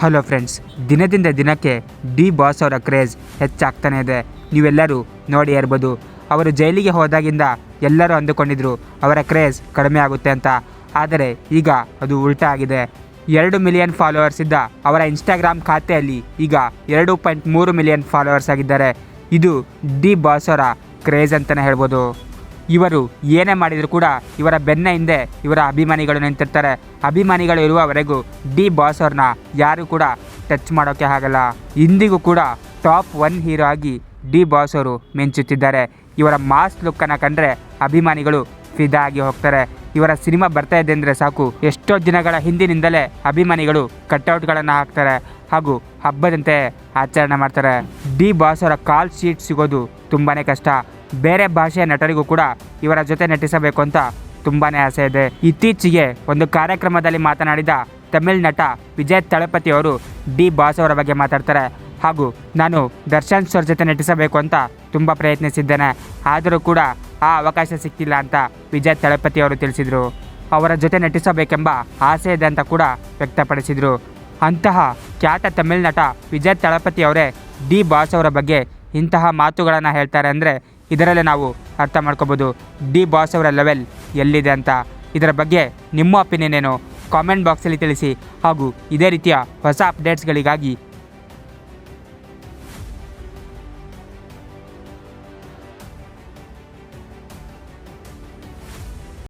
Hello friends, ದಿನದಿಂದ ದಿನಕ್ಕೆ D boss ಅವರ ಕ್ರೇಜ್ ಹೆಚ್ಚಾಗ್ತಾನೆ ಇದೆ. ನೀವೆಲ್ಲರೂ ನೋಡಿ ಇರ್ಬೋದು ಅವರು ಜೈಲಿಗೆ ಹೋದಾಗಿಂದ ಎಲ್ಲರೂ ಅಂದುಕೊಂಡಿದ್ರು ಅವರ ಕ್ರೇಜ್ ಕಡಿಮೆ ಆಗುತ್ತೆ ಅಂತ. ಆದರೆ ಈಗ ಅದು ಉಲ್ಟಾ ಆಗಿದೆ. ಎರಡು ಮಿಲಿಯನ್ ಫಾಲೋವರ್ಸ್ ಇದ್ದ ಅವರ ಇನ್ಸ್ಟಾಗ್ರಾಮ್ ಖಾತೆಯಲ್ಲಿ ಈಗ ಎರಡು ಪಾಯಿಂಟ್ ಮೂರು ಮಿಲಿಯನ್ ಫಾಲೋವರ್ಸ್ ಆಗಿದ್ದಾರೆ. ಇದು ಡಿ ಬಾಸ್ ಅವರ ಕ್ರೇಜ್ ಅಂತಲೇ ಹೇಳ್ಬೋದು. ಇವರು ಏನೇ ಮಾಡಿದರೂ ಕೂಡ ಇವರ ಬೆನ್ನ ಹಿಂದೆ ಇವರ ಅಭಿಮಾನಿಗಳು ನಿಂತಿರ್ತಾರೆ. ಅಭಿಮಾನಿಗಳು ಇರುವವರೆಗೂ ಡಿ ಬಾಸ್ ಅವ್ರನ್ನ ಯಾರೂ ಕೂಡ ಟಚ್ ಮಾಡೋಕ್ಕೆ ಆಗಲ್ಲ. ಇಂದಿಗೂ ಕೂಡ ಟಾಪ್ ಒನ್ ಹೀರೋ ಆಗಿ ಡಿ ಬಾಸ್ ಅವರು ಮಿಂಚುತ್ತಿದ್ದಾರೆ. ಇವರ ಮಾಸ್ ಲುಕ್ಕನ್ನು ಕಂಡ್ರೆ ಅಭಿಮಾನಿಗಳು ಫಿದಾ ಆಗಿ ಹೋಗ್ತಾರೆ. ಇವರ ಸಿನಿಮಾ ಬರ್ತಾ ಇದೆ ಅಂದರೆ ಸಾಕು. ಎಷ್ಟೋ ದಿನಗಳ ಹಿಂದಿನಿಂದಲೇ ಅಭಿಮಾನಿಗಳು ಕಟ್ಔಟ್ಗಳನ್ನು ಹಾಕ್ತಾರೆ. ಹಾಗೂ ಹಬ್ಬದಂತೆ ಆಚರಣೆ ಮಾಡ್ತಾರೆ. ಡಿ ಬಾಸ್ ಕಾಲ್ ಶೀಟ್ ಸಿಗೋದು ತುಂಬಾ ಕಷ್ಟ. ಬೇರೆ ಭಾಷೆಯ ನಟರಿಗೂ ಕೂಡ ಇವರ ಜೊತೆ ನಟಿಸಬೇಕು ಅಂತ ತುಂಬಾ ಆಸೆ ಇದೆ. ಇತ್ತೀಚೆಗೆ ಒಂದು ಕಾರ್ಯಕ್ರಮದಲ್ಲಿ ಮಾತನಾಡಿದ ತಮಿಳ್ ನಟ ವಿಜಯ್ ತಳಪತಿ ಅವರು ಡಿ ಬಾಸ್ ಬಗ್ಗೆ ಮಾತಾಡ್ತಾರೆ. ಹಾಗೂ ನಾನು ದರ್ಶನ್ ಸರ್ ಜೊತೆ ನಟಿಸಬೇಕು ಅಂತ ತುಂಬ ಪ್ರಯತ್ನಿಸಿದ್ದೇನೆ. ಆದರೂ ಕೂಡ ಆ ಅವಕಾಶ ಸಿಕ್ಕಿಲ್ಲ ಅಂತ ವಿಜಯ್ ತಳಪತಿ ಅವರು ತಿಳಿಸಿದರು. ಅವರ ಜೊತೆ ನಟಿಸಬೇಕೆಂಬ ಆಸೆ ಇದೆ ಅಂತ ಕೂಡ ವ್ಯಕ್ತಪಡಿಸಿದರು. ಅಂತಹ ಖ್ಯಾತ ತಮಿಳ್ ನಟ ವಿಜಯ್ ತಳಪತಿ ಅವರೇ ಡಿ ಬಾಸ್ ಅವರ ಬಗ್ಗೆ ಇಂತಹ ಮಾತುಗಳನ್ನು ಹೇಳ್ತಾರೆ ಅಂದರೆ ಇದರಲ್ಲೇ ನಾವು ಅರ್ಥ ಮಾಡ್ಕೋಬೋದು. ಡಿ ಬಾಸ್ ಅವರ ಲೆವೆಲ್ ಎಲ್ಲಿದೆ ಅಂತ. ಇದರ ಬಗ್ಗೆ ನಿಮ್ಮ ಒಪಿನಿಯನ್ ಏನು? ಕಾಮೆಂಟ್ ಬಾಕ್ಸಲ್ಲಿ ತಿಳಿಸಿ. ಹಾಗೂ ಇದೇ ರೀತಿಯ ಹೊಸ ಅಪ್ಡೇಟ್ಸ್ಗಳಿಗಾಗಿ